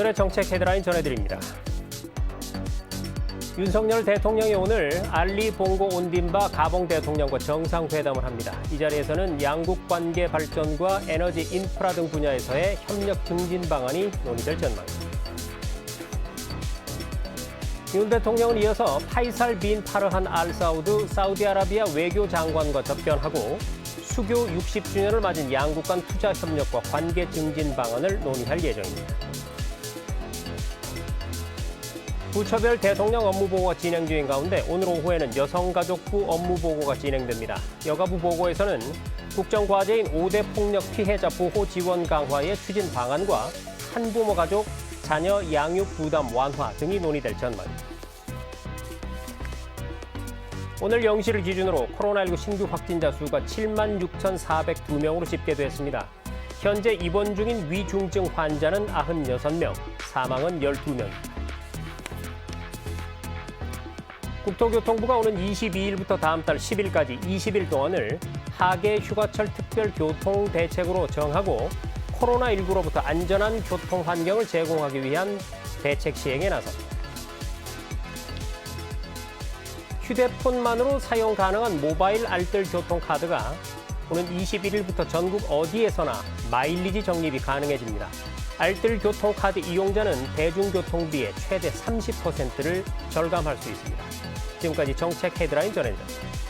오늘의 정책 헤드라인 전해드립니다. 윤석열 대통령이 오늘 알리 봉고 온딘바 가봉 대통령과 정상회담을 합니다. 이 자리에서는 양국 관계 발전과 에너지 인프라 등 분야에서의 협력 증진 방안이 논의될 전망입니다. 윤 대통령은 이어서 파이살 빈 파르한 알 사우드 사우디아라비아 외교장관과 접견하고 수교 60주년을 맞은 양국 간 투자 협력과 관계 증진 방안을 논의할 예정입니다. 부처별 대통령 업무 보고가 진행 중인 가운데 오늘 오후에는 여성가족부 업무 보고가 진행됩니다. 여가부 보고에서는 국정과제인 5대 폭력 피해자 보호 지원 강화의 추진 방안과 한부모 가족 자녀 양육 부담 완화 등이 논의될 전망입니다. 오늘 0시를 기준으로 코로나19 신규 확진자 수가 7만 6,402명으로 집계됐습니다. 현재 입원 중인 위중증 환자는 96명, 사망은 12명 국토교통부가 오는 22일부터 다음 달 10일까지 20일 동안을 하계 휴가철 특별 교통 대책으로 정하고 코로나19로부터 안전한 교통 환경을 제공하기 위한 대책 시행에 나섭니다. 휴대폰만으로 사용 가능한 모바일 알뜰 교통카드가 오는 21일부터 전국 어디에서나 마일리지 적립이 가능해집니다. 알뜰 교통카드 이용자는 대중교통비의 최대 30%를 절감할 수 있습니다. 지금까지 정책 헤드라인 전해드렸습니다.